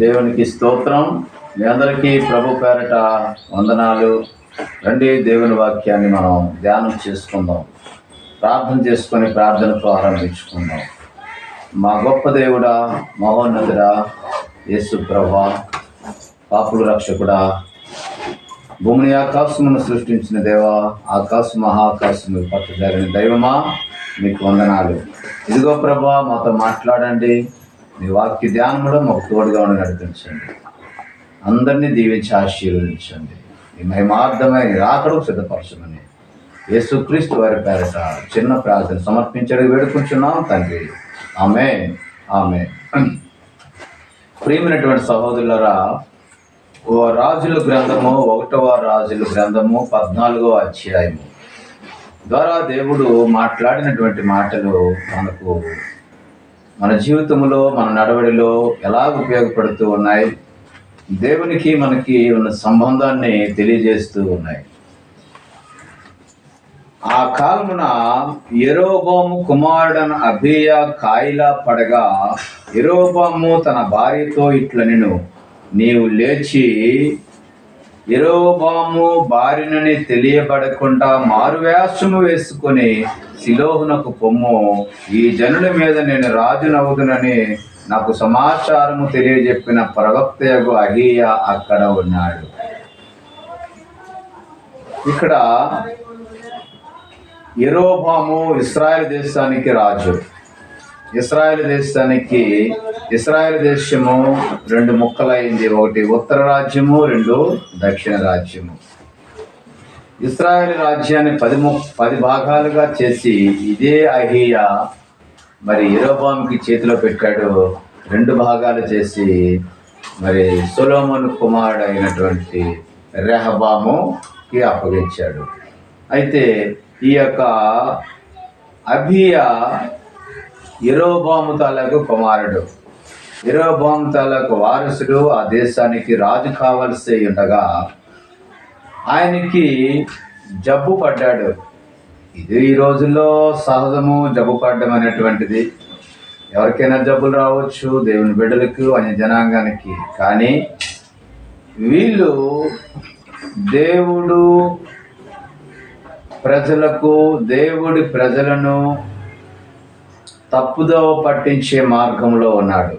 దేవునికి స్తోత్రం. మీ అందరికీ ప్రభు పేరట వందనాలు. రండి దేవుని వాక్యాన్ని మనం ధ్యానం చేసుకుందాం. ప్రార్థన చేసుకొని ప్రార్థనతో ఆరంభించుకుందాం మా గొప్ప దేవుడా మహోన్నతుడా యేసు ప్రభా పాపుల రక్షకుడా భూమిని ఆకాశమును సృష్టించిన దేవ ఆకాశ మహాకాశము పట్టుదారిన దైవమా మీకు వందనాలు. ఇదిగో ప్రభా మాతో మాట్లాడండి. మీ వాక్య ధ్యానంలో మాకు తోడుగా ఉండి నడిపించండి. అందరినీ దీవించి ఆశీర్వదించండి. మీ మహిమార్థమైన రాకడకు సిద్ధపరచమని యేసుక్రీస్తు వారి పేరట చిన్న ప్రార్థన సమర్పించడం వేడుకుంటున్నాం తండ్రి. ఆమె ఆమె ప్రియమైనటువంటి సహోదరులరా ఓ రాజుల గ్రంథము ఒకటవ రాజుల గ్రంథము పద్నాలుగో అధ్యాయము ద్వారా దేవుడు మాట్లాడినటువంటి మాటలు మనకు మన జీవితంలో మన నడవడిలో ఎలా ఉపయోగపడుతూ ఉన్నాయి? దేవునికి మనకి ఉన్న సంబంధాన్ని తెలియజేస్తూ ఉన్నాయి. ఆ కాలమున ఎరోబోము కుమారుడన అభియ కాయిలా పడగా ఎరోబోము తన భార్యతో ఇట్ల నేను నీవు లేచి ఎరోబాము బారినని తెలియబడకుండా మారువేషము వేసుకొని శిలోహునకు పొమ్ము. ఈ జనుల మీద నేను రాజునవుదునని నాకు సమాచారము తెలియజెప్పిన ప్రవక్తయగు అహీయ అక్కడ ఉన్నాడు. ఇక్కడ ఎరోబాము ఇస్రాయల్ దేశానికి రాజు. ఇస్రాయల్ దేశానికి ఇస్రాయల్ దేశము రెండు ముక్కలైంది. ఒకటి ఉత్తర రాజ్యము రెండు దక్షిణ రాజ్యము. ఇస్రాయల్ రాజ్యాన్ని పది ము పది భాగాలుగా చేసి ఇదే అహియా మరి ఎరోబాంకి చేతిలో పెట్టాడు. రెండు భాగాలు చేసి మరి సొలోమన్ కుమారుడు అయినటువంటి రెహబాముకి అప్పగించాడు. అయితే ఈ యొక్క అభియా ఇరోబాము తాలూకు కుమారుడు. ఇరోబాము తాలకు వారసుడు ఆ దేశానికి రాజు కావలసి ఉండగా ఆయనకి జబ్బు పడ్డాడు. ఇది ఈ రోజుల్లో సహజము జబ్బు పడడం అనేటువంటిది. ఎవరికైనా జబ్బులు రావచ్చు దేవుని బిడ్డలకు అన్య జనాంగానికి. కానీ వీళ్ళు దేవుడు ప్రజలకు దేవుడి ప్రజలను తప్పుదోవ పట్టించే మార్గంలో ఉన్నాడు.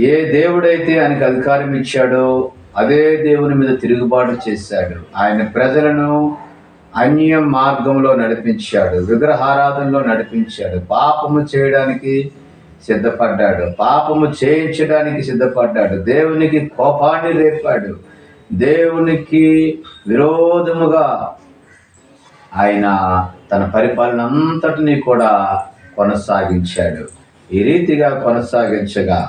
ఏ దేవుడైతే ఆయనకు అధికారం ఇచ్చాడో అదే దేవుని మీద తిరుగుబాటు చేశాడు. ఆయన ప్రజలను అన్య మార్గంలో నడిపించాడు. విగ్రహారాధనలో నడిపించాడు. పాపము చేయడానికి సిద్ధపడ్డాడు. పాపము చేయించడానికి సిద్ధపడ్డాడు. దేవునికి కోపాన్ని రేపాడు. దేవునికి విరోధముగా ఆయన తన పరిపాలన అంతటినీ కూడా కొనసాగించాడు. ఈ రీతిగా కొనసాగించగా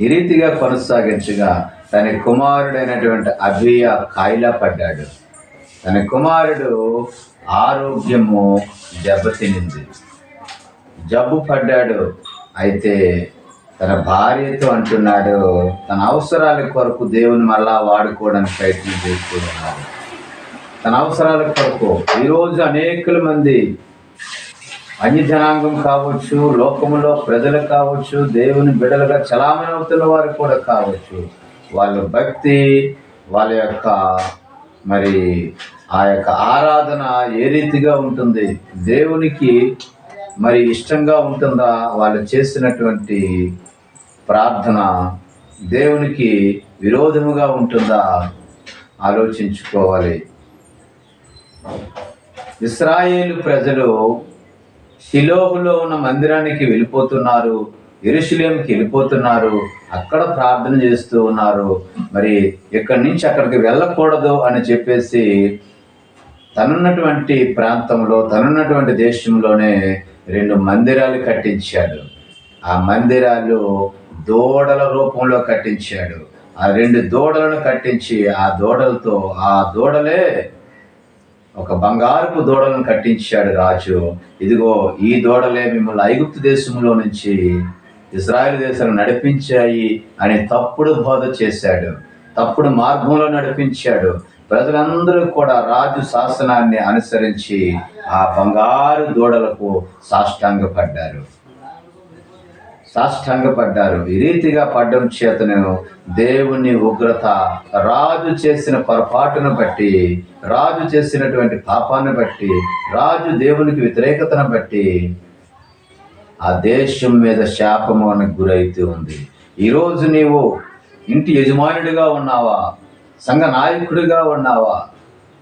ఈ రీతిగా కొనసాగించగా తన కుమారుడైనటువంటి అభియ కాయిలా పడ్డాడు. తన కుమారుడు ఆరోగ్యము దెబ్బతినింది. జబ్బు పడ్డాడు. అయితే తన భార్యతో అంటున్నాడు తన అవసరాల కొరకు దేవుని మళ్ళా వాడుకోవడానికి ప్రయత్నం చేస్తూ ఉన్నాడు. తన అవసరాల కొరకు ఈరోజు అనేకుల మంది అన్ని జనాంగం కావచ్చు లోకములో ప్రజలు కావచ్చు దేవుని బిడలుగా చలామణి అవుతున్న వారు కూడా కావచ్చు. వాళ్ళ భక్తి వాళ్ళ యొక్క మరి ఆ యొక్క ఆరాధన ఏ రీతిగా ఉంటుంది? దేవునికి మరి ఇష్టంగా ఉంటుందా? వాళ్ళు చేసినటువంటి ప్రార్థన దేవునికి విరోధముగా ఉంటుందా? ఆలోచించుకోవాలి. ఇస్రాయేలు ప్రజలు షిలోహులో ఉన్న మందిరానికి వెళ్ళిపోతున్నారు. ఎరుషులేంకి వెళ్ళిపోతున్నారు. అక్కడ ప్రార్థన చేస్తూ ఉన్నారు. మరి ఇక్కడి నుంచి అక్కడికి వెళ్ళకూడదు అని చెప్పేసి తనున్నటువంటి ప్రాంతంలో తనున్నటువంటి దేశంలోనే రెండు మందిరాలు కట్టించాడు. ఆ మందిరాలు దూడల రూపంలో కట్టించాడు. ఆ రెండు దూడలను కట్టించి ఆ దూడలతో ఆ దూడలే ఒక బంగారపు దూడలను కట్టించాడు రాజు. ఇదిగో ఈ దూడలే మిమ్మల్ని ఐగుప్తు దేశంలో నుంచి ఇజ్రాయెల్ దేశం నడిపించాయి అని తప్పుడు బోధ చేశాడు తప్పుడు మార్గంలో నడిపించాడు. ప్రజలందరూ కూడా రాజు శాసనాన్ని అనుసరించి ఆ బంగారు దూడలకు సాష్టాంగపడ్డారు. సాష్టాంగపడ్డారు. ఈ రీతిగా పడ్డం చేతను దేవుని ఉగ్రత రాజు చేసిన పొరపాటును బట్టి రాజు చేసినటువంటి పాపాన్ని బట్టి రాజు దేవునికి వ్యతిరేకతను బట్టి ఆ దేశం మీద శాపము అని గురైతే ఉంది. ఈరోజు నీవు ఇంటి యజమానుడిగా ఉన్నావా? సంఘ నాయకుడిగా ఉన్నావా?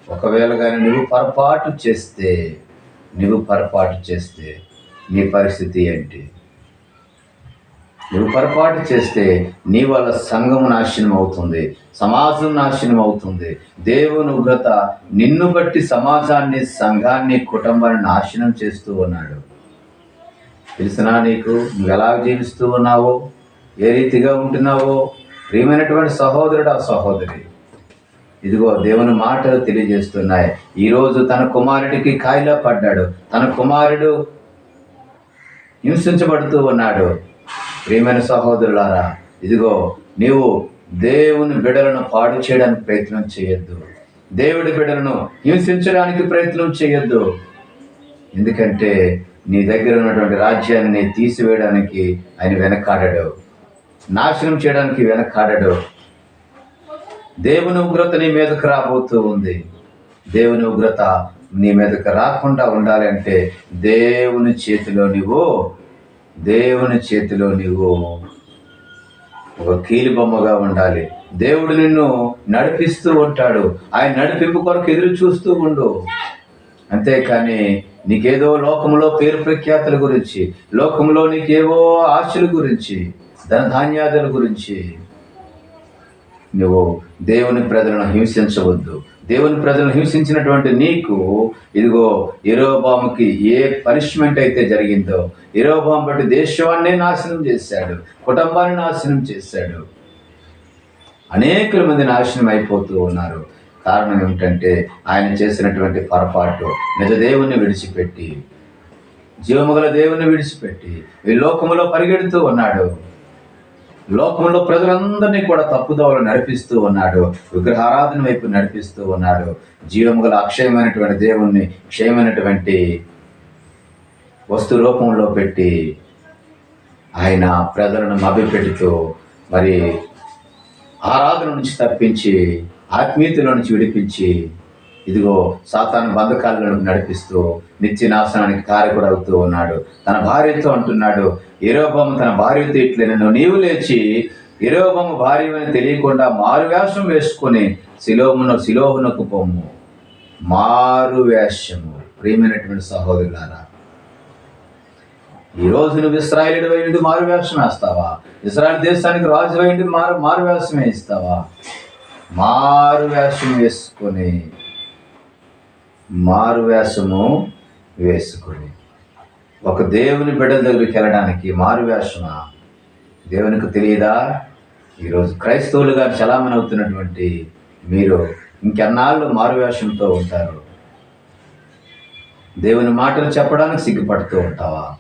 ఒకవేళ కానీ నువ్వు పొరపాటు చేస్తే నువ్వు పొరపాటు చేస్తే నీ పరిస్థితి ఏంటి? నువ్వు పొరపాటు చేస్తే నీ వల్ల సంఘం నాశనం అవుతుంది సమాజం నాశనం అవుతుంది. దేవుని ఉగ్రత నిన్ను బట్టి సమాజాన్ని సంఘాన్ని కుటుంబాన్ని నాశనం చేస్తూ ఉన్నాడు. తెలిసినా నీకు? నువ్వు ఎలా జీవిస్తూ ఉన్నావో? ఏ రీతిగా ఉంటున్నావో? ప్రియమైనటువంటి సహోదరుడు ఆ సహోదరి. ఇదిగో దేవుని మాటలు తెలియజేస్తున్నాయి. ఈరోజు తన కుమారుడికి కాయిలా పడ్డాడు. తన కుమారుడు హింసించబడుతూ ఉన్నాడు. ప్రియమైన సహోదరులారా ఇదిగో నీవు దేవుని బిడలను పాడు చేయడానికి ప్రయత్నం చేయొద్దు. దేవుడి బిడలను హింసించడానికి ప్రయత్నం చేయొద్దు. ఎందుకంటే నీ దగ్గర ఉన్నటువంటి రాజ్యాన్ని తీసివేయడానికి ఆయన వెనకాడాడు. నాశనం చేయడానికి వెనకాడాడు. దేవుని ఉగ్రత నీ మీదకు రాబోతూ ఉంది. దేవుని ఉగ్రత నీ మీదకు రాకుండా ఉండాలంటే దేవుని చేతిలో నువ్వు దేవుని చేతిలో నువ్వు ఒక కీలుబొమ్మగా ఉండాలి. దేవుడు నిన్ను నడిపిస్తూ ఉంటాడు. ఆయన నడిపింపు కొరకు ఎదురు చూస్తూ ఉండు. అంతేకాని నీకేదో లోకంలో పేరు ప్రఖ్యాతుల గురించి లోకంలో నీకేవో ఆశల గురించి ధనధాన్యాదుల గురించి. నువ్వు దేవుని ప్రజలను హింసించవద్దు. దేవుని ప్రజలను హింసించినటువంటి నీకు ఇదిగో ఇరోబాముకి ఏ పనిష్మెంట్ అయితే జరిగిందో ఇరోబాము బట్టి దేశాన్నే నాశనం చేశాడు కుటుంబాన్ని నాశనం చేశాడు. అనేకల మంది నాశనం అయిపోతూ ఉన్నారు. కారణం ఏమిటంటే ఆయన చేసినటువంటి పొరపాటు నిజ దేవుణ్ణి విడిచిపెట్టి జీవముగల దేవుణ్ణి విడిచిపెట్టి ఈ లోకములో పరిగెడుతూ ఉన్నాడు. లోకంలో ప్రజలందరినీ కూడా తప్పుదోవలు నడిపిస్తూ ఉన్నాడు. విగ్రహారాధన వైపు నడిపిస్తూ ఉన్నాడు. జీవం గల అక్షయమైనటువంటి దేవుణ్ణి క్షయమైనటువంటి వస్తు రూపంలో పెట్టి ఆయన ప్రజలను మభ్యపెడుతూ మరి ఆరాధన నుంచి తప్పించి ఆత్మీయతలో నుంచి విడిపించి ఇదిగో సాతాను బంధకాలను నడిపిస్తూ నిత్య నాశనానికి కారకుడు అవుతూ ఉన్నాడు. తన భార్యతో అంటున్నాడు ఇరోబమ్మ తన భార్యతో ఇట్లేనన్ను నీవు లేచి ఇరోబమ్మ భార్య అని తెలియకుండా మారు వేషం వేసుకొని శిలోమును శిలోహునకు పొమ్ము మారు వేషము. ప్రియమైనటువంటి సహోదరులారా ఈ రోజు నువ్వు ఇస్రాయేలుడు వైండి మారు వేషం వేస్తావా? ఇస్రాయల్ దేశానికి రాజు వైండి మారు మారు వేషం వేస్తావా మారు వేషం వేసుకొని మారు వేషము వేసుకొని. ఒక దేవుని బిడ్డల దగ్గరికి వెళ్ళడానికి మారు దేవునికి తెలియదా? ఈరోజు క్రైస్తవులుగా చలామణి అవుతున్నటువంటి మీరు ఇంకెన్నాళ్ళు మారువేషంతో ఉంటారు? దేవుని మాటలు చెప్పడానికి సిగ్గుపడుతూ ఉంటావా?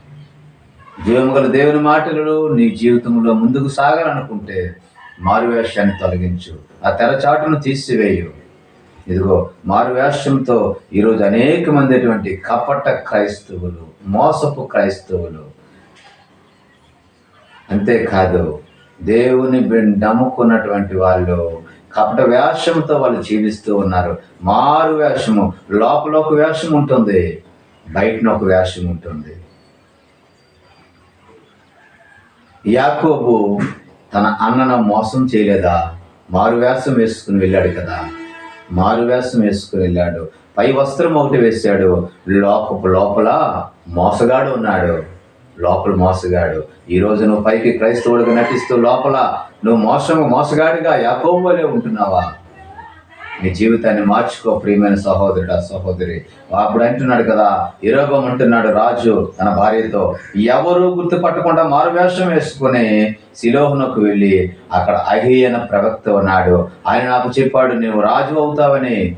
జీవముగల దేవుని మాటలు నీ జీవితంలో ముందుకు సాగాలనుకుంటే మారువేషాన్ని తొలగించు. ఆ తెరచాటును తీసివేయు. ఇదిగో మారువేషంతో ఈరోజు అనేక మంది అటువంటి కపట క్రైస్తవులు మోసపు క్రైస్తవులు. అంతేకాదు దేవుని నమ్ముకున్నటువంటి వాళ్ళు కపట వేషంతో వాళ్ళు జీవిస్తూ ఉన్నారు. మారు వేషము లోపల ఒక వేషం ఉంటుంది బయటన ఒక వేషం ఉంటుంది. యాకోబు తన అన్నను మోసం చేయలేదా? మారువేషం వేసుకుని వెళ్ళాడు కదా. మారువేషం వేసుకుని వెళ్ళాడు. పై వస్త్రం ఒకటి వేశాడు. లోప లోపల మోసగాడు ఉన్నాడు. లోపల మోసగాడు. ఈ రోజు నువ్వు పైకి క్రైస్తవుడిగా నటిస్తూ లోపల నువ్వు మోసం మోసగాడిగా యాకోబు ఉంటున్నావా? నీ జీవితాన్ని మార్చుకో ప్రియమైన సహోదరుడు సహోదరి. అప్పుడు అంటున్నాడు కదా ఇరోగం అంటున్నాడు రాజు తన భార్యతో ఎవరు గుర్తుపట్టకుండా మారువేషం వేసుకుని శిలోహునకు వెళ్ళి అక్కడ అహియన ప్రవక్త ఉన్నాడు. ఆయన నాకు చెప్పాడు నువ్వు రాజు అవుతావని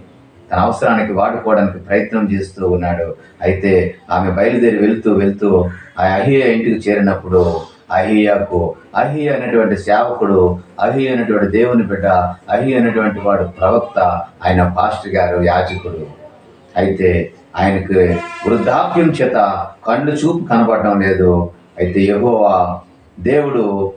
తన అవసరానికి వాడుకోవడానికి ప్రయత్నం చేస్తూ ఉన్నాడు. అయితే ఆమె బయలుదేరి వెళ్తూ వెళ్తూ ఆ అహియ ఇంటికి చేరినప్పుడు అహియాకు. అహి అనేటువంటి సేవకుడు అహి అనేటువంటి దేవుని బిడ్డ అహి అనేటువంటి వాడు ప్రవక్త ఆయన పాస్టర్ గారు యాజకుడు. అయితే ఆయనకు వృద్ధాప్యం చేత కళ్ళు చూపు కనపడడం లేదు. అయితే యెహోవా దేవుడు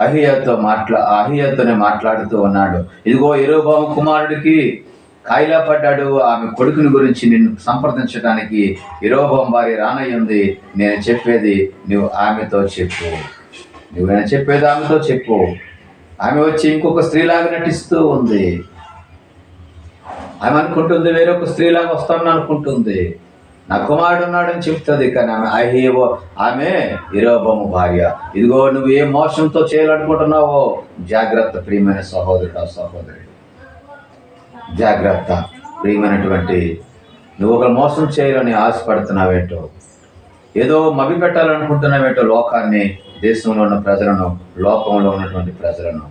అహియతో మాట్లా అహియతోనే మాట్లాడుతూ ఉన్నాడు. ఇదిగో ఎరోబాము కుమారుడికి కాయిలా పడ్డాడు ఆమె కొడుకుని గురించి నిన్ను సంప్రదించడానికి ఇరోబాం భార్య రానయ్యుంది. నేను చెప్పేది నువ్వు ఆమెతో చెప్పు. నువ్వు నేను చెప్పేది ఆమెతో చెప్పు. ఆమె వచ్చి ఇంకొక స్త్రీలాగా నటిస్తూ ఉంది. ఆమె అనుకుంటుంది వేరొక స్త్రీలాగా వస్తాను అనుకుంటుంది. నా కుమారుడు ఉన్నాడని చెప్తుంది కానీ ఆమె అహేవో ఆమె ఇరోబము భార్య. ఇదిగో నువ్వు ఏ మోసంతో చేయాలనుకుంటున్నావో? జాగ్రత్త ప్రియమైన సహోదరుడు సహోదరి జాగ్రత్త. ప్రియమైనటువంటి నువ్వు ఒక మోసం చేయాలని ఆశపడుతున్నావేంటో ఏదో మభి పెట్టాలనుకుంటున్నావేంటో లోకాన్ని దేశంలో ఉన్న ప్రజలను లోకంలో ఉన్నటువంటి ప్రజలను.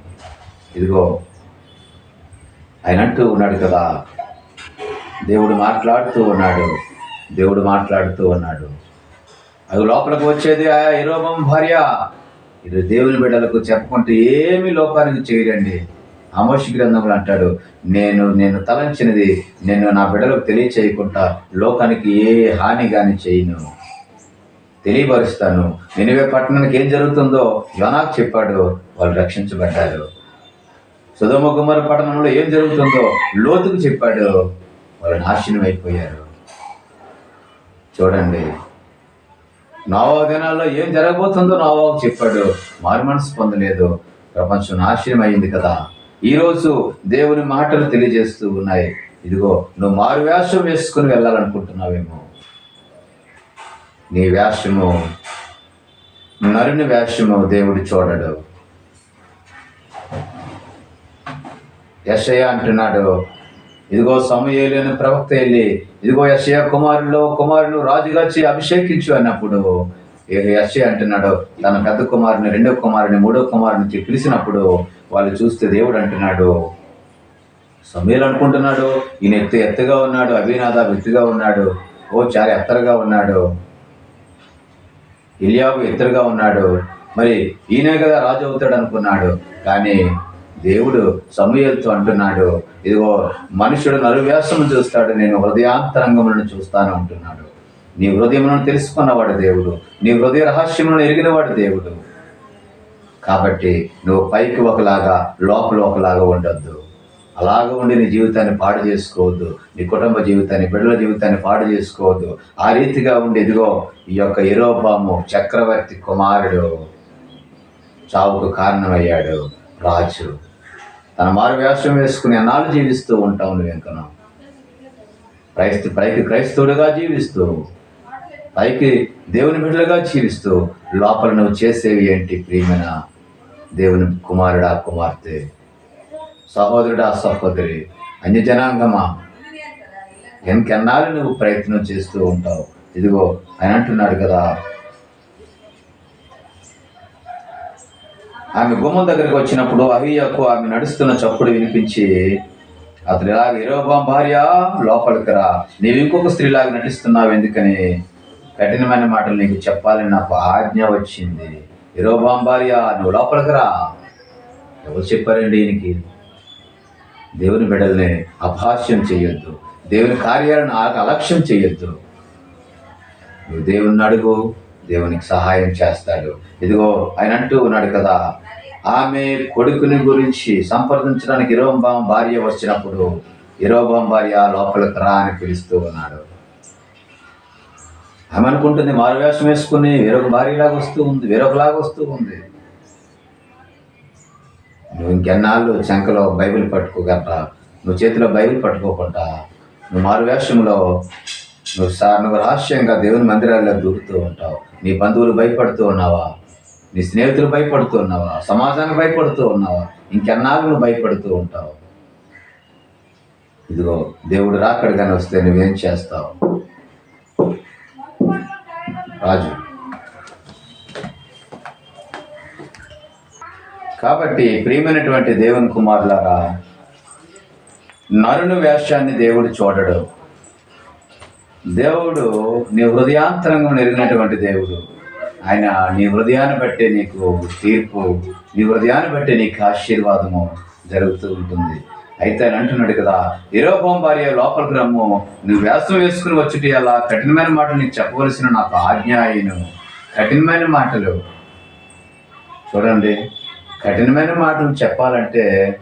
ఇదిగో ఆయన అంటూ ఉన్నాడు కదా దేవుడు మాట్లాడుతూ ఉన్నాడు దేవుడు మాట్లాడుతూ ఉన్నాడు. అది లోపలికి వచ్చేది ఆ ఇరోమం భార్య. ఇది దేవుని బిడ్డలకు చెప్పుకుంటే ఏమి లోకానికి చేయరండి అమోషి గ్రంథంలో అంటాడు నేను నేను తలంచినది నేను నా బిడ్డలకు తెలియచేయకుండా లోకానికి ఏ హాని కానీ చేయను. తెలియపరుస్తాను. నినివే పట్టణానికి ఏం జరుగుతుందో యోనాకు చెప్పాడు వాళ్ళు రక్షించబడ్డారు. సుధమ కుమార పట్టణంలో ఏం జరుగుతుందో లోతుకు చెప్పాడు వాళ్ళు నాశనం అయిపోయారు. చూడండి నవో దినాల్లో ఏం జరగబోతుందో నోవాకు చెప్పాడు మారు మనసు పొందలేదు. ప్రపంచం నాశనం అయింది కదా. ఈరోజు దేవుని మాటలు తెలియజేస్తూ ఉన్నాయి. ఇదిగో నువ్వు మారు వేషం వేసుకుని వెళ్ళాలనుకుంటున్నావేమో. నీ వేషము నరుని వేషము దేవుడు చూడడు. యశయ అంటున్నాడు ఇదిగో సమయలేని ప్రవక్త వెళ్ళి ఇదిగో యశయ కుమారులో కుమారుడు రాజుగా చే అభిషేకించు అన్నప్పుడు యశయ అంటున్నాడు తన పెద్ద కుమారుని రెండో కుమారుని మూడో కుమారుని పిలిచినప్పుడు వాళ్ళు చూస్తే దేవుడు అంటున్నాడు సమీలు అనుకుంటున్నాడు ఈయన ఎత్తు ఎత్తుగా ఉన్నాడు అభినాథ ఎత్తుగా ఉన్నాడు ఓ చాలా ఎత్తరగా ఉన్నాడు ఇలియాబు ఎత్తరుగా ఉన్నాడు మరి ఈయనే కదా రాజు అవుతాడు అనుకున్నాడు. కానీ దేవుడు సమూహలతో అంటున్నాడు ఇదిగో మనుషుడు నరువ్యాసము చూస్తాడు నేను హృదయాంతరంగములను చూస్తాను అంటున్నాడు. నీ హృదయములను తెలుసుకున్నవాడు దేవుడు నీ హృదయ రహస్యములను ఎరిగినవాడు దేవుడు. కాబట్టి నువ్వు పైకి ఒకలాగా లోపల ఒకలాగా ఉండొద్దు. అలాగ ఉండి నీ జీవితాన్ని పాడు చేసుకోవద్దు. నీ కుటుంబ జీవితాన్ని బిడ్డల జీవితాన్ని పాడు చేసుకోవద్దు. ఆ రీతిగా ఉండి ఇదిగో ఈ యొక్క యూరోపాము చక్రవర్తి కుమారుడు చావుకు కారణమయ్యాడు రాజు. తన మారు వేషం వేసుకుని అన్నాళ్ళు జీవిస్తూ ఉంటావు నువ్వు ఇంకను క్రైస్తు పైకి క్రైస్తవుడుగా జీవిస్తూ పైకి దేవుని బిడ్డలుగా జీవిస్తూ లోపల నువ్వు చేసేవి ఏంటి ప్రియమైన? దేవుని కుమారుడా కుమార్తె సహోదరుడా సహోదరి అన్య జనాంగమా? ఇంకెన్నాళ్ళు నువ్వు ప్రయత్నం చేస్తూ ఉంటావు? ఇదిగో ఆయన అంటున్నాడు కదా. ఆమె గుమ్మం దగ్గరికి వచ్చినప్పుడు అహియకు ఆమె నడుస్తున్న చప్పుడు వినిపించి అతను ఇలాగ ఇరోబాం భార్య లోపలికి రా. నీవు ఇంకొక స్త్రీలాగా నటిస్తున్నావు ఎందుకని? కఠినమైన మాటలు నీకు చెప్పాలని నాకు ఆజ్ఞ వచ్చింది. ఇరోబాం భార్య నువ్వు లోపలికి రా. ఎవరు చెప్పారండి ఈయనకి? దేవుని బిడల్ని అభాష్యం చేయొద్దు. దేవుని కార్యాలను అలక్ష్యం చేయొద్దు. నువ్వు దేవుని అడుగు దేవునికి సహాయం చేస్తాడు. ఇదిగో ఆయన అంటూ ఉన్నాడు కదా ఆమె కొడుకుని గురించి సంప్రదించడానికి ఇరోబాం భార్య వచ్చినప్పుడు ఇరోబాం భార్య లోపలికి రా అని పిలుస్తూ ఉన్నాడు. ఆమె అనుకుంటుంది మారువేషం వేసుకుని వేరొక భార్యలాగా వస్తూ ఉంది వేరొకలాగా వస్తూ ఉంది. నువ్వు ఇంకెన్నాళ్ళు శంకలో బైబిల్ పట్టుకోగలరా నువ్వు చేతిలో బైబిల్ పట్టుకోకుండా నువ్వు మారువేషంలో నువ్వు సార్ నువ్వు రహస్యంగా దేవుని మందిరాల్లో దూరుతూ ఉంటావు. నీ బంధువులు భయపడుతూ ఉన్నావా? నీ స్నేహితులు భయపడుతూ ఉన్నావా? సమాజానికి భయపడుతూ ఉన్నావా? ఇంకెన్నాళ్ళు నువ్వు భయపడుతూ ఉంటావు? ఇదిగో దేవుడు రాకడిగానే వస్తే నువ్వేం చేస్తావు? రాజు. కాబట్టి ప్రియమైనటువంటి దేవుని కుమారులారా నరుని వేషాన్ని దేవుడు చూడడు. దేవుడు నీ హృదయాంతరంగం ఎరిగినటువంటి దేవుడు. ఆయన నీ హృదయాన్ని బట్టే నీకు తీర్పు నీ హృదయాన్ని బట్టే నీకు ఆశీర్వాదము జరుగుతూ ఉంటుంది. అయితే ఆయన అంటున్నాడు కదా ఇరోపం భార్య లోపలికి రమ్ము. నువ్వు వేసం వేసుకుని వచ్చి అలా కఠినమైన మాటలు నీకు చెప్పవలసిన నాకు ఆజ్ఞ అయిను. కఠినమైన మాటలు. చూడండి కఠినమైన మాటలు చెప్పాలంటే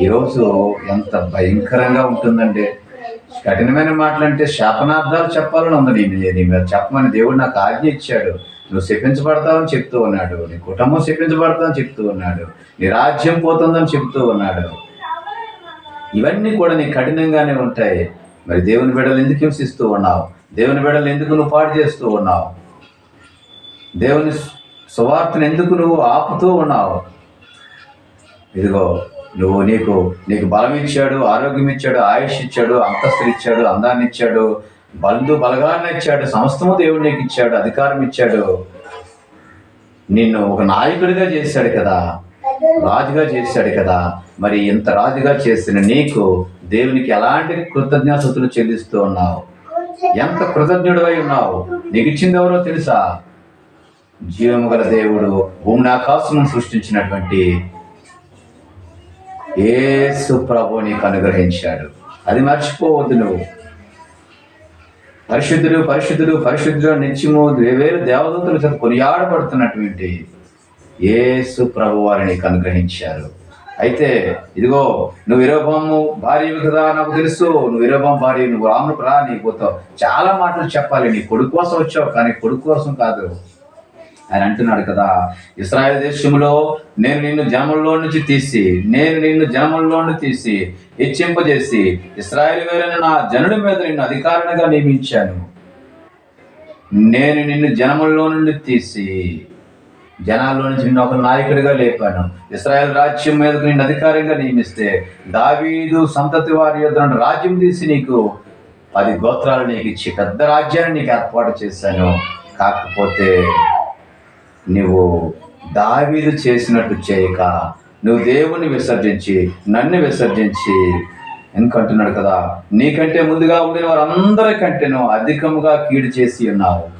ఈరోజు ఎంత భయంకరంగా ఉంటుందండి. కఠినమైన మాటలు అంటే శాపనార్థాలు చెప్పాలని ఉంది నీ నీ మీద చెప్పమని దేవుడు నాకు ఆజ్ఞ ఇచ్చాడు. నువ్వు శపించబడతావని చెప్తూ ఉన్నాడు. నీ కుటుంబం శపించబడతావని చెప్తూ ఉన్నాడు. నీ రాజ్యం పోతుందని చెప్తూ ఉన్నాడు. ఇవన్నీ కూడా నీకు కఠినంగానే ఉంటాయి. మరి దేవుని బిడ్డలు ఎందుకు హింసిస్తూ ఉన్నావు? దేవుని బిడ్డలు ఎందుకు నువ్వు పాడు చేస్తూ ఉన్నావు? దేవుని సువార్తను ఎందుకు నువ్వు ఆపుతూ ఉన్నావు? ఇదిగో నువ్వు నీకు నీకు బలం ఇచ్చాడు ఆరోగ్యం ఇచ్చాడు ఆయుష్ ఇచ్చాడు అంతస్తులు ఇచ్చాడు అందాన్ని ఇచ్చాడు బంధు బలగాన్ని ఇచ్చాడు సమస్తము దేవుడు నీకు ఇచ్చాడు అధికారం ఇచ్చాడు. నిన్ను ఒక నాయకుడిగా చేశాడు కదా. రాజుగా చేశాడు కదా. మరి ఇంత రాజుగా చేసిన నీకు దేవునికి ఎలాంటి కృతజ్ఞతలు చెల్లిస్తూ ఉన్నావు? ఎంత కృతజ్ఞుడివై ఉన్నావు? నీకు ఇచ్చింది ఎవరో తెలుసా? జీవము గల దేవుడు భూమిని ఆకాశం సృష్టించినటువంటి ఏసు ప్రభు నీకు అనుగ్రహించాడు. అది మర్చిపోవద్దు నువ్వు. పరిశుద్ధులు పరిశుద్ధులు పరిశుద్ధులు నిత్యము వేవేరు దేవదూతలు కొనియాడబడుతున్నటువంటి యేసు ప్రభు వారిని అనుగ్రహించారు అయితే ఇదిగో నువ్వు విరూపము భార్యవి కదా నాకు తెలుసు. నువ్వు విరూపం భార్య నువ్వు రామును రా నీ పోతావు. చాలా మాటలు చెప్పాలి. నీ కొడుకు కోసం వచ్చావు కానీ కొడుకు కోసం కాదు. ఆయన అంటున్నాడు కదా ఇస్రాయల్ దేశంలో నేను నిన్ను జనముల్లో నుంచి తీసి నేను నిన్ను జనముల్లో నుంచి తీసి హెచ్చింపజేసి ఇస్రాయల్ వేరైన నా జనుడి మీద నిన్ను అధికారినిగా నియమించాను. నేను నిన్ను జనముల్లో నుండి తీసి జనాల్లో నుంచి నిన్ను ఒక నాయకుడిగా లేపాను. ఇస్రాయల్ రాజ్యం మీదకు నిన్ను అధికారంగా నియమిస్తే దావీదు సంతతి వారి యొక్క రాజ్యం తీసి నీకు పది గోత్రాలు నీకు ఇచ్చి పెద్ద రాజ్యాన్ని నీకు ఏర్పాటు చేశాను. కాకపోతే నువ్వు దావీదు చేసినట్టు చేయక నువ్వు దేవుని విసర్జించి నన్ను విసర్జించి ఎందుకంటున్నాడు కదా? నీకంటే ముందుగా ఉండిన వారందరికంటేనూ అధికముగా కీడు చేసి ఉన్నావు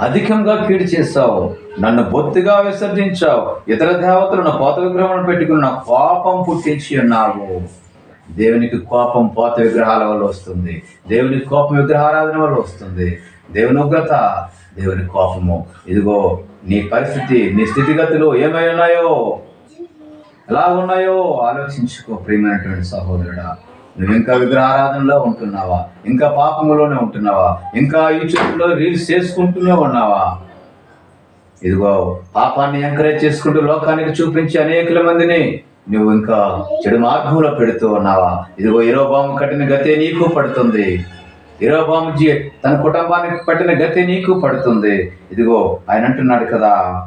అధికంగా కీడు చేస్తావు నన్ను బొత్తిగా విసర్జించావు. ఇతర దేవతలను పోత విగ్రహం పెట్టుకున్న కోపం పుట్టించి ఉన్నావు దేవునికి కోపం పోత విగ్రహాల వల్ల వస్తుంది. దేవునికి కోపం విగ్రహారాధన వల్ల వస్తుంది. దేవుని ఉగ్రత దేవుని కోపము. ఇదిగో నీ పరిస్థితి నీ స్థితిగతులు ఏమై ఉన్నాయో? ఎలా ఉన్నాయో ఆలోచించుకో ప్రియమైనటువంటి సహోదరుడా. నువ్వు ఇంకా విగ్రహారాధనలో ఉంటున్నావా? ఇంకా పాపములోనే ఉంటున్నావా? ఇంకా యూట్యూబ్లో రీల్స్ చేసుకుంటూనే ఉన్నావా? ఇదిగో పాపాన్ని ఎంకరేజ్ చేసుకుంటూ లోకానికి చూపించి అనేకల మందిని నువ్వు ఇంకా చెడు మార్గంలో పెడుతూ ఉన్నావా? ఇదిగో ఇరోబాము కట్టిన గతే నీకు పడుతుంది. ఇరోబాము జీ తన కుటుంబానికి పట్టిన గతే నీకు పడుతుంది. ఇదిగో ఆయన అంటున్నాడు కదా.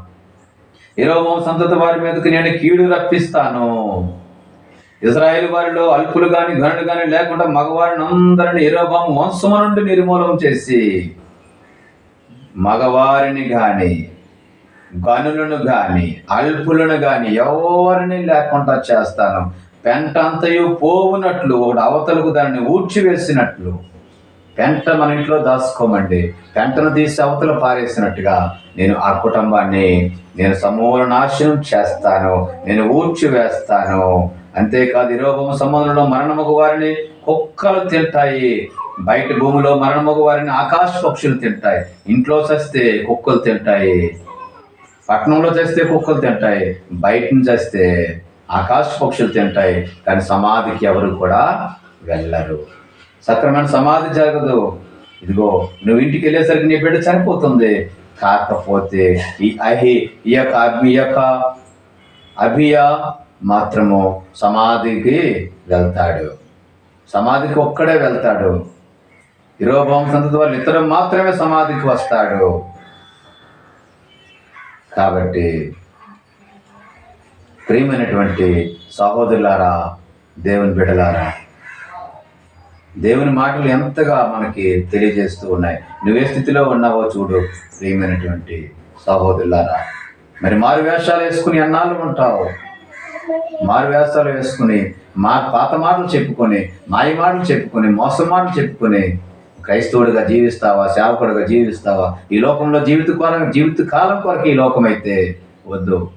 ఇరోబాము సంతత వారి మీదకి నేను కీడు రప్పిస్తాను. ఇజ్రాయేల్ వారిలో అల్పులు కాని గనులు కాని లేకుండా మగవారిని అందరిని ఎరోబాము వంశము నుండి నిర్మూలన చేసి మగవారిని గాని గనులను గాని అల్పులను గాని ఎవరిని లేకుండా చేస్తాను. పెంట అంతయు పోవునట్లు ఒకడు అవతలకు దాన్ని ఊడ్చివేసినట్లు. పెంట మన ఇంట్లో దాచుకోమండి. పెంటను తీసి అవతల పారేసినట్టుగా నేను ఆ కుటుంబాన్ని నేను సమూల నాశనం చేస్తాను. నేను ఊడ్చి వేస్తాను అంతేకాదు ఇరోగము సముద్రంలో మరణమగు వారిని కుక్కలు తింటాయి. బయట భూమిలో మరణమగు వారిని ఆకాశ పక్షులు తింటాయి. ఇంట్లో చస్తే కుక్కలు తింటాయి. పట్టణంలో చేస్తే కుక్కలు తింటాయి. బయట నుంచి చేస్తే ఆకాశ పక్షులు తింటాయి. కానీ సమాధికి ఎవరు కూడా వెళ్ళరు. సక్రమైన సమాధి జరగదు. ఇదిగో నువ్వు ఇంటికి వెళ్ళేసరికి నీ బిడ్డ చనిపోతుంది. కాకపోతే ఈ అహి ఈ యొక్క అభి యొక్క అభియ మాత్రము సమాధికి వెళ్తాడు. సమాధికి ఒక్కడే వెళ్తాడు. ఇరోభవం సంతతి వాళ్ళు ఇతరు మాత్రమే సమాధికి వస్తాడు. కాబట్టి ప్రియమైనటువంటి సహోదరులారా దేవుని బిడ్డలారా దేవుని మాటలు ఎంతగా మనకి తెలియజేస్తూ ఉన్నాయి. నువ్వే స్థితిలో ఉన్నావో చూడు ప్రియమైనటువంటి సహోదరులారా. మరి మారు వేషాలు వేసుకుని అన్నాళ్ళు ఉంటావు? మారు వేసుకుని మా పాత మాటలు చెప్పుకొని మాయ మాటలు చెప్పుకొని మోసం మాటలు చెప్పుకొని క్రైస్తవుడిగా జీవిస్తావా సేవకుడిగా జీవిస్తావా? ఈ లోకంలో జీవిత కాలం జీవిత కాలం కొరకు ఈ లోకం అయితే వద్దు.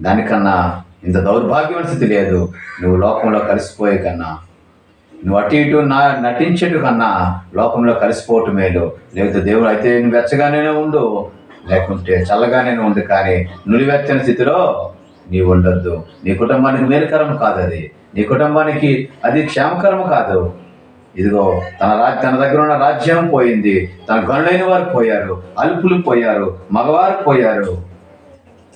దానికన్నా ఇంత దౌర్భాగ్యమైన స్థితి లేదు. నువ్వు లోకంలో కలిసిపోయే కన్నా నువ్వు అటు ఇటు నా నటించడు కన్నా లోకంలో కలిసిపోవటం మేలు లేకపోతే దేవుడు అయితే నువ్వు వెచ్చగానే ఉండు. లేకుంటే చల్లగానే ఉండు. కానీ నులివెచ్చని స్థితిలో నీవు ఉండొద్దు నీ కుటుంబానికి మేలుకరం కాదు అది నీ కుటుంబానికి అది క్షేమకరం కాదు. ఇదిగో తన రాజ్ తన దగ్గర ఉన్న రాజ్యం పోయింది. తన గనులైన వారు పోయారు. అల్పులు పోయారు. మగవారు పోయారు.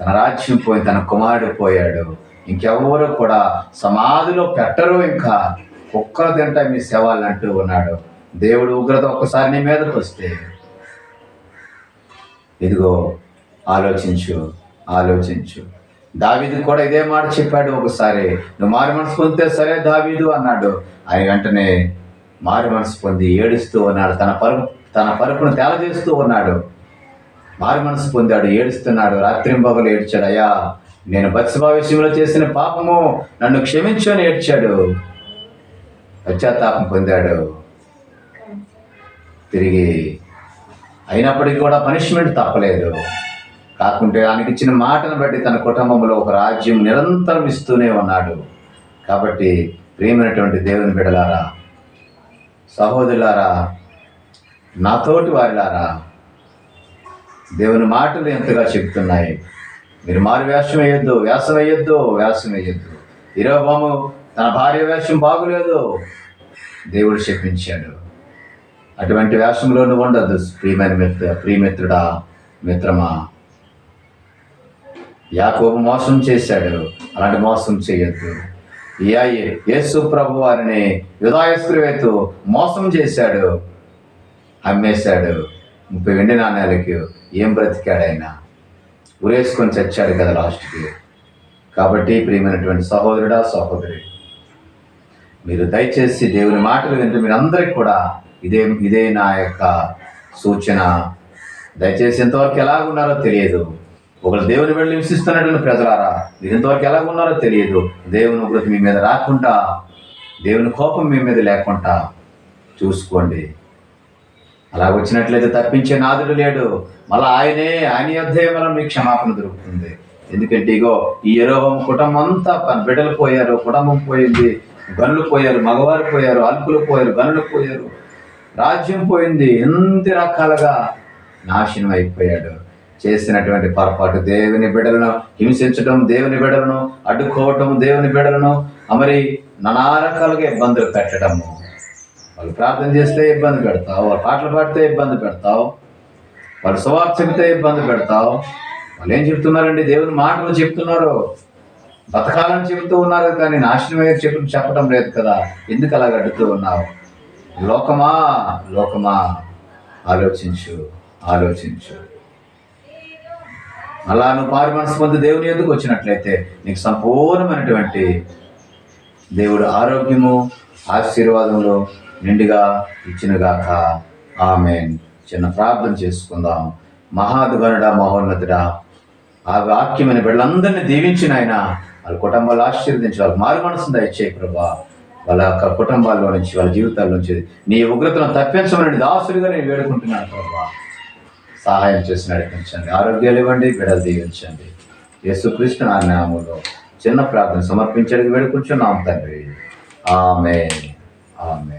తన రాజ్యం పోయి తన కుమారుడు పోయాడు. ఇంకెవరు కూడా సమాధిలో పెట్టరు ఇంకా. ఒక్కరు తింటా మీ శవాలు అంటూ ఉన్నాడు. దేవుడు ఉగ్రత ఒక్కసారి నీ మీదకి వస్తే. ఇదిగో ఆలోచించు ఆలోచించు. దావీదు కూడా ఇదే మాట చెప్పాడు ఒకసారి. నువ్వు మారు మనసు పొందితే సరే దావీదు అన్నాడు. ఆయన వెంటనే మారు మనసు పొంది ఏడుస్తూ ఉన్నాడు. తన పరుపు తన పరుపును తేలజేస్తూ ఉన్నాడు. మారు మనసు పొందాడు ఏడుస్తున్నాడు. రాత్రింబగలు ఏడ్చాడు అయ్యా నేను బత్సభా విషయంలో చేసిన పాపము నన్ను క్షమించు అని ఏడ్చాడు. పశ్చాత్తాపం పొందాడు. తిరిగి అయినప్పటికీ కూడా పనిష్మెంట్ తప్పలేదు. కాకుంటే ఆయనకి ఇచ్చిన మాటను బట్టి తన కుటుంబంలో ఒక రాజ్యం నిరంతరం ఇస్తూనే ఉన్నాడు. కాబట్టి ప్రియమైనటువంటి దేవుని బిడలారా సహోదరులారా నాతోటి వారిలారా దేవుని మాటలు ఎంతగా చెప్తున్నాయి. మీరు మారు వేషం వేయొద్దు వ్యాసం వేయొద్దు వ్యాసం వేయొద్దు. ఇరోబాము తన భార్య వేషం బాగులేదు. దేవుడు చెప్పించాడు. అటువంటి వ్యాసంలోనూ ఉండదు ప్రియమైన మిత్ర ప్రియమిత్రుడా మిత్రమా. యాకోబు మోసం చేశాడు. అలాంటి మోసం చేయొద్దు. యేసు ప్రభు వారిని యుధాయస్త్రవేత్తు మోసం చేశాడు. అమ్మేశాడు. ముప్పై వెండి నాణ్యాలకి ఏం బ్రతికాడు ఆయన? ఉరేసుకొని చచ్చాడు కదా లాస్ట్కి. కాబట్టి ప్రియమైనటువంటి సహోదరుడా సహోదరి మీరు దయచేసి దేవుని మాటలు వింటూ మీరందరికీ కూడా ఇదే ఇదే నా యొక్క సూచన. దయచేసి ఎంతవరకు ఎలాగున్నారో తెలియదు. ఒకరు దేవుని వెళ్ళి హింసిస్తున్నటువంటి ప్రజలారా. మీరు ఎలా ఎలాగున్నారో తెలియదు. దేవుని ఉగ్రత మీ మీద రాకుండా దేవుని కోపం మీ మీద లేకుండా చూసుకోండి. అలా వచ్చినట్లయితే తప్పించే నాదుడు లేడు. మళ్ళీ ఆయనే ఆయన యొద్దే వల్ల మీకు క్షమాపణ దొరుకుతుంది. ఎందుకంటే ఇగో ఈ ఎరోహం కుటుంబం అంతా బిడ్డలు పోయారు కుటుంబం పోయింది. గనులు పోయారు మగవారు పోయారు అల్పులు పోయారు గనులు పోయారు. రాజ్యం పోయింది. ఎన్ని రకాలుగా నాశనం అయిపోయాడు. చేసినటువంటి పొరపాటు దేవుని బిడలను హింసించడం దేవుని బిడలను అడ్డుకోవటం దేవుని బిడలను మరి నానా రకాలుగా ఇబ్బందులు పెట్టడము వాళ్ళు ప్రార్థన చేస్తే ఇబ్బంది పెడతావు వాళ్ళు పాటలు పాడితే ఇబ్బంది పెడతావు వాళ్ళు సువార్త చెబితే ఇబ్బంది పెడతావు. వాళ్ళు ఏం చెప్తున్నారండి? దేవుని మాటలు చెప్తున్నారు. బతకాలని చెబుతూ ఉన్నారు కానీ నాశనం అయ్యే చెప్పు చెప్పడం లేదు కదా. ఎందుకు అలా అడుగుతూ ఉన్నావు? లోకమా? లోకమా? ఆలోచించు ఆలోచించు. అలా నువ్వు పారు మనసు పొంది దేవుని ఎందుకు వచ్చినట్లయితే నీకు సంపూర్ణమైనటువంటి దేవుడు ఆరోగ్యము ఆశీర్వాదంలో నిండుగా ఇచ్చినగాక. ఆమె చిన్న ప్రార్థన చేసుకుందాం. మహాదుగనుడ మహోన్నతుడ ఆ వాక్యమైన బిడ్డలందరినీ దీవించిన ఆయన వాళ్ళ కుటుంబాలు ఆశీర్వదించి వాళ్ళకి మారు మనసు దయచేయి ప్రభా. వాళ్ళ యొక్క కుటుంబాల్లో నుంచి వాళ్ళ జీవితాల నుంచి నీ ఉగ్రతను తప్పించమని దాసుడిగా నేను వేడుకుంటున్నాను ప్రభా. సహాయం చేసి నడిపించండి ఆరోగ్యాలు ఇవ్వండి బిడ్డలు దీవించండి. యేసుకృష్ణ నా నామంలో చిన్న ప్రార్థన సమర్పించడానికి వేడుకుంటున్నాం తండ్రి. ఆమె ఆమె